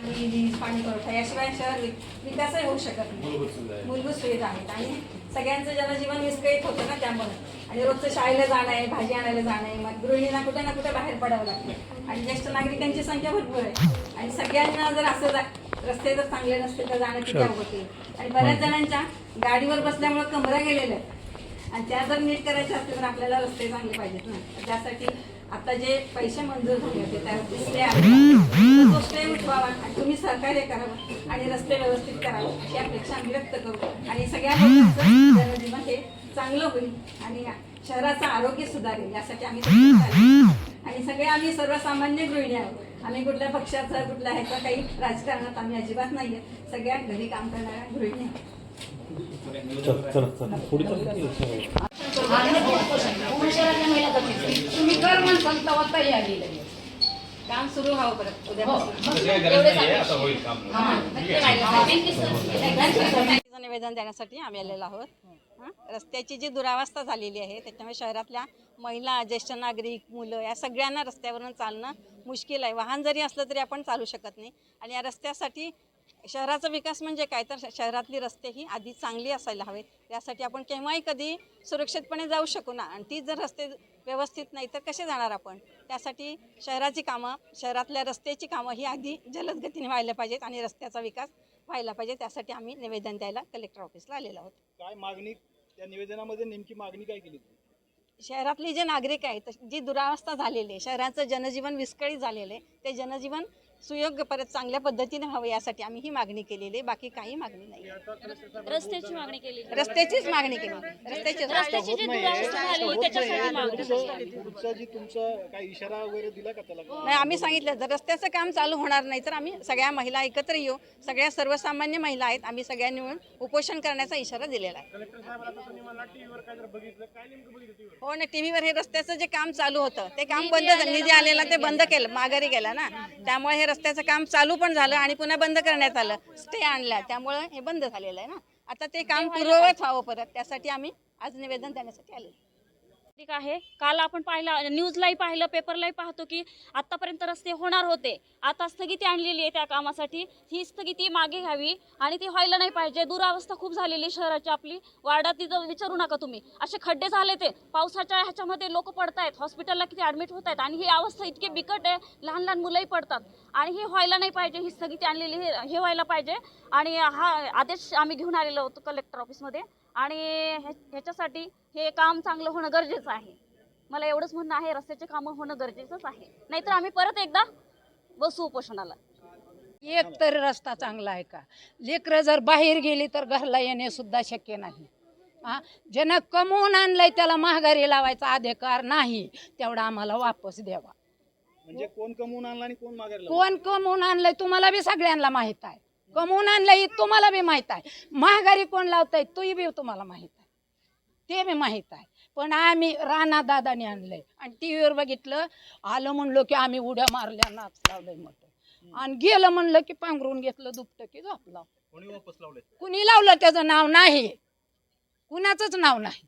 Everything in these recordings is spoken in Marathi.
आणि वीज पाणी पुरवठा याशिवाय शहर विकासही होऊ शकत नाही. मूलभूत सुविधा आहे. आहेत. आणि सगळ्यांचं जनजीवन विस्कळीत होतं ना त्यामुळे. आणि रोजचं शाळेला जाणं आहे भाजी आणायला जाणं आहे. मग गृहिणींना कुठे ना कुठे बाहेर पडावं लागतं. आणि ज्येष्ठ नागरिकांची संख्या भरपूर आहे. आणि सगळ्यांना जर असं जा- रस्ते जर चांगले नसते तर जाणं किती अवघड होईल. आणि बऱ्याच जणांच्या गाडीवर बसल्यामुळे कमरा गेलेल्या आहेत आणि त्या जर नीट करायच्या असतील तर आपल्याला रस्ते चांगले पाहिजेत ना. त्यासाठी आता जे पैसे मंजूर झाले होते त्या रस्ते उठवावा आणि तुम्ही सहकार्य करावं आणि रस्ते व्यवस्थित करावं अशी अपेक्षा आम्ही व्यक्त करू. आणि सगळ्या लोकांचं जनजीवन हे चांगलं होईल आणि शहराचं आरोग्य सुधारेल यासाठी आम्ही आणि सगळे आम्ही सर्वसामान्य गृहिणी आहोत. आम्ही कुठल्या पक्षाचं कुठल्या ह्याचं काही राजकारणात आम्ही अजिबात नाही आहे सगळ्या घरी काम करणाऱ्या गृहिणी आहोत. चल चल चल. पुढे चल तुम्ही कर. काम सुरू व्हावं परत निवेदन देण्यासाठी आम्ही आलेलो आहोत. हं? रस्त्याची जी दुरावस्था झालेली आहे त्याच्यामुळे शहरातल्या महिला ज्येष्ठ नागरिक मुलं या सगळ्यांना रस्त्यावरून चालणं मुश्किल आहे. वाहन जरी असलं तरी आपण चालू शकत नाही. आणि या रस्त्यासाठी शहराचा विकास म्हणजे काय? तर शहरातली रस्ते ही आधी चांगली असायला हवेत यासाठी आपण केव्हाही कधी सुरक्षितपणे जाऊ शकू ना. आणि तीच जर रस्ते व्यवस्थित नाही तर कसे जाणार आपण? त्यासाठी शहराची कामं शहरातल्या रस्त्याची कामं ही आधी जलद गतीने व्हायला पाहिजेत आणि रस्त्याचा विकास व्हायला पाहिजे. त्यासाठी आम्ही निवेदन द्यायला कलेक्टर ऑफिसला आलेलो आहोत. काय मागणी त्या निवेदनामध्ये नेमकी मागणी काय केली? शहरातले जे नागरिक आहेत जी दुरावस्था झालेली आहे शहराचं जनजीवन विस्कळीत झालेलं आहे ते जनजीवन सुयोग्य परत चांगल्या पद्धतीने व्हावं यासाठी आम्ही ही मागणी केलेली आहे. बाकी काही मागणी नाही. रस्त्याची मागणी केली रस्त्याचीच मागणी केली. रस्त्याचीच रस्त्याची जी दुरावस्था झाली त्याच्यासाठी मागणी पुढचं पुढचा जी तुमचा काय इशारा वगैरे दिला का त्याला? नाही आम्ही सांगितलं जर रस्त्याचं काम चालू होणार नाही तर आम्ही सगळ्या महिला एकत्र येऊ. सगळ्या सर्वसामान्य महिला आहेत. आम्ही सगळ्यांनी मिळून उपोषण करण्याचा इशारा दिलेला आहे. हो ना टीव्हीवर हे रस्त्याचं जे काम चालू होतं ते काम बंद झालं. निधी आलेला ते बंद केलं माघारी गेला ना. त्यामुळे हे रस्त्याचं काम चालू पण झालं आणि पुन्हा बंद करण्यात आलं. स्टे आणला त्यामुळे हे बंद झालेलं आहे ना. आता ते काम पूर्ववत व्हावं परत. त्यासाठी आम्ही आज निवेदन देण्यासाठी आलेलो. ठीक आहे. काल आपण पाहिलं न्यूजलाही पाहिलं पेपरलाही पाहतो की आत्तापर्यंत रस्ते होणार होते. आता स्थगिती आणलेली आहे त्या कामासाठी. ही स्थगिती मागे घ्यावी आणि ती व्हायला नाही पाहिजे. दुरावस्था खूप झालेली शहराची आपली. वार्डात तिथं विचारू नका तुम्ही. असे खड्डे झाले ते. पावसाच्या ह्याच्यामध्ये लोक पडतायत. हॉस्पिटलला किती ॲडमिट होत आहेत आणि ही अवस्था इतकी बिकट आहे. लहान लहान मुलंही पडतात. आणि हे व्हायला नाही पाहिजे. ही स्थगिती आणलेली हे हे व्हायला पाहिजे. आणि हा आदेश आम्ही घेऊन आलेलो होतो कलेक्टर ऑफिसमध्ये आणि ह्या- ह्याच्यासाठी हे काम चांगलं होणं गरजेचं आहे. मला एवढंच म्हणणं आहे रस्त्याचे कामं होणं गरजेचंच आहे. नाहीतर आम्ही परत एकदा बसू उपोषणाला. एक तरी रस्ता चांगला आहे का? लेकरं जर बाहेर गेली तर घरला येणे सुद्धा शक्य नाही. हा ज्यानं कमवून आणलंय त्याला महागारी लावायचा अधिकार नाही तेवढा आम्हाला वापस द्यावा. म्हणजे कोण कमवून आणला आणि कोण माघारी लावलं? कोण कमवून आणलंय तुम्हाला बी सगळ्यांना माहीत आहे. कमवून आणलंय तुम्हाला बी माहीत आहे. महागारी कोण लावताय तोही बी तुम्हाला माहीत आहे. ते बी माहीत आहे. पण आम्ही राणा दादाने आणलंय. आणि टी व्हीवर बघितलं आलं म्हणलो की आम्ही उड्या मारल्या नाच लावलंय मोठं. आणि गेलं म्हणलं की पांघरून घेतलं दुपटं की झोपला कोणी वापस लावले कुणी लावलं त्याचं नाव नाही. कुणाचंच नाव नाही.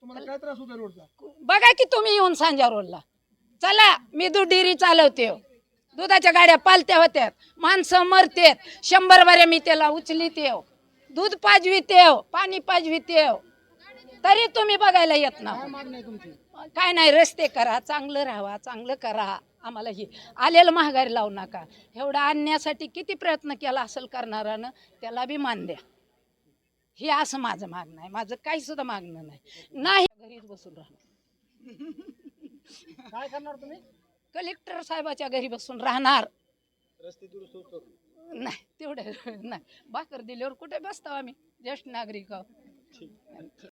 तुम्हाला काय त्रास होता रोडचा? बघा की तुम्ही येऊन सांजा रोडला. चला मी दूध डेअरी चालवते. हो. दुधाच्या गाड्या पालत्या होत्यात. माणसं मरतेत. शंभर बऱ्या मी त्याला उचलीते हो. दूध पाजविते हो, पाणी पाजविते हो. तरी तुम्ही बघायला येत ना. काय नाही रस्ते करा चांगलं राहावा चांगलं करा. आम्हाला ही आलेलं महागारी लावू नका. एवढं आणण्यासाठी किती प्रयत्न केला असेल करणारानं त्याला बी मान द्या. हे असं माझं मागणं आहे. माझं काही सुद्धा मागणं नाही. नाही. घरीच बसून राहणार काय करणार तुम्ही? कलेक्टर साहेबाच्या घरी बसून राहणार. रस्ते दुरुस्त होतो. नाही तेवढं नाही. भाकर दिल्यावर कुठे बसतो आम्ही? ज्येष्ठ नागरिक आहोत.